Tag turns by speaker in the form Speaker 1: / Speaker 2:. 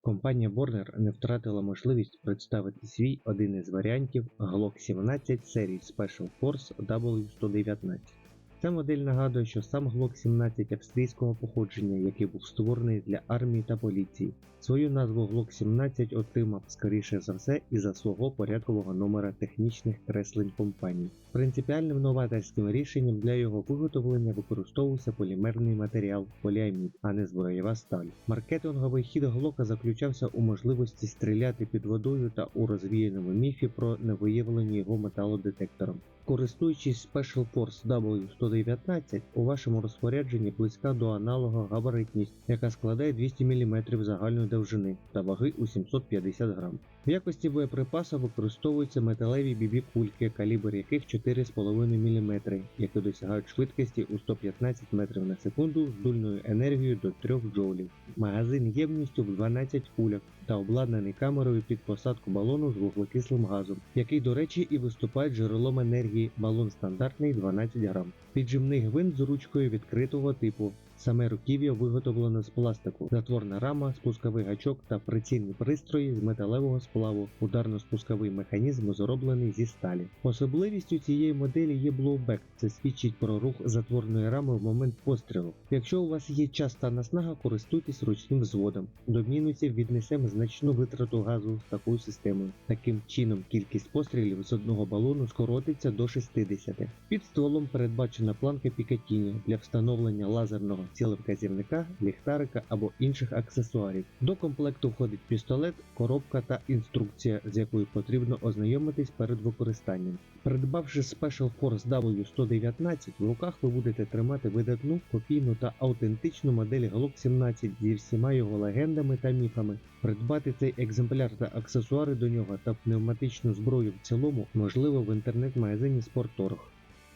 Speaker 1: Компанія Warner не втратила можливість представити свій один із варіантів Glock 17 серії Special Force W119. Ця модель нагадує, що сам Glock 17 австрійського походження, який був створений для армії та поліції. Свою назву Glock 17 отримав скоріше за все із-за свого порядкового номера технічних креслень компанії. Принципіальним новаторським рішенням для його виготовлення використовувався полімерний матеріал поліамід, а не зброєва сталь. Маркетинговий хід Глока заключався у можливості стріляти під водою та у розвіяному міфі про невиявлення його металодетектором. Користуючись Special Force W119, у вашому розпорядженні близька до аналога габаритність, яка складає 200 мм загальної довжини та ваги у 750 грам. В якості боєприпаса використовуються металеві бібі-кульки, калібр яких 4,5 мм, які досягають швидкості у 115 метрів на секунду з дульною енергією до 3 джоулів. Магазин ємністю в 12 куляк та обладнаний камерою під посадку балону з вуглекислим газом, який, до речі, і виступає джерелом енергії. Балон стандартний 12 грам. Піджимний гвинт з ручкою відкритого типу. Саме руків'я виготовлено з пластику, затворна рама, спусковий гачок та прицільні пристрої з металевого сплаву. Ударно-спусковий механізм зроблений зі сталі. Особливістю цієї моделі є блоубек. Це свідчить про рух затворної рами в момент пострілу. Якщо у вас є час та наснага, користуйтесь ручним взводом. До мінусів віднесемо значну витрату газу з такою системою. Таким чином, кількість пострілів з одного балону скоротиться до 60. Під стволом передбачена планка Пікатіні для встановлення лазерного цілевказівника, ліхтарика або інших аксесуарів. До комплекту входить пістолет, коробка та інструкція, з якою потрібно ознайомитись перед використанням. Придбавши Special Force W119, в руках ви будете тримати видатну, копійну та аутентичну модель Glock 17 зі всіма його легендами та міфами. Придбати цей екземпляр та аксесуари до нього та пневматичну зброю в цілому можливо в інтернет-магазині Спорторг.